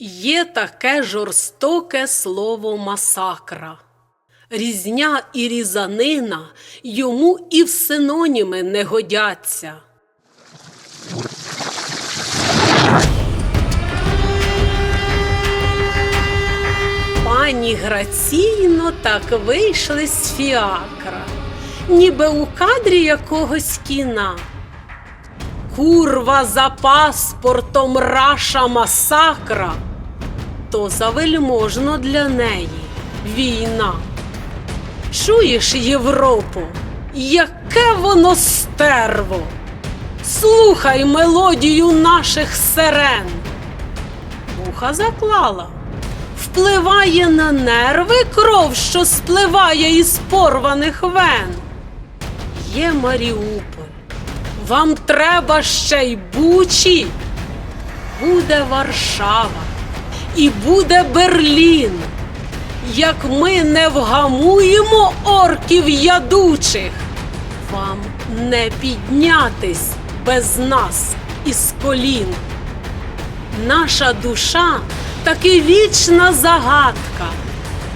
Є таке жорстоке слово масакра. Різня і різанина йому і в синоніми не годяться. Пані граційно так вийшли з фіакра, ніби у кадрі якогось кіна. Курва за паспортом раша масакра, то завельможно для неї війна. Чуєш, Європо, яке воно стерво? Слухай мелодію наших сирен. Вуха заклала. Впливає на нерви кров, що спливає із порваних вен. Є Маріуполь. Вам треба ще й бучі. Буде Варшава і буде Берлін. Як ми не вгамуємо орків ядучих, вам не піднятись без нас із колін. Наша душа таки вічна загадка.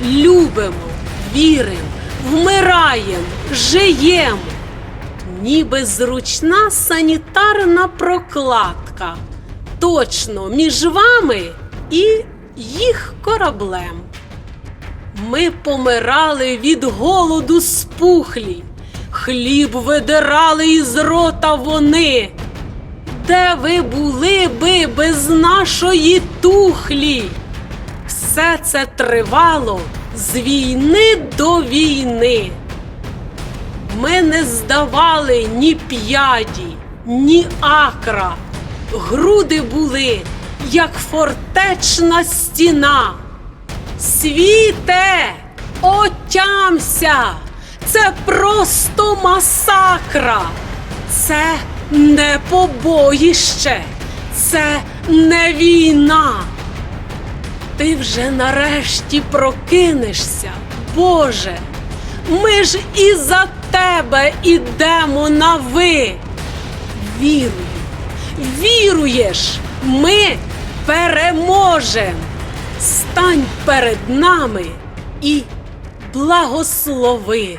Любимо, віримо, вмираємо, жиємо. Ніби зручна санітарна прокладка. Точно між вами і їх кораблем. Ми помирали від голоду спухлі, хліб видирали із рота вони. Де ви були би без нашої тухлі? Все це тривало з війни до війни. Ми не здавали ні п'яді, ні акра. Груди були, як фортечна стіна. Світе, отямся! Це просто масакра. Це не побоїще, це не війна. Ти вже нарешті прокинешся, Боже. Ми ж і за тебе ідемо на ви. Вірую, віруєш, ми переможем. Стань перед нами і благослови.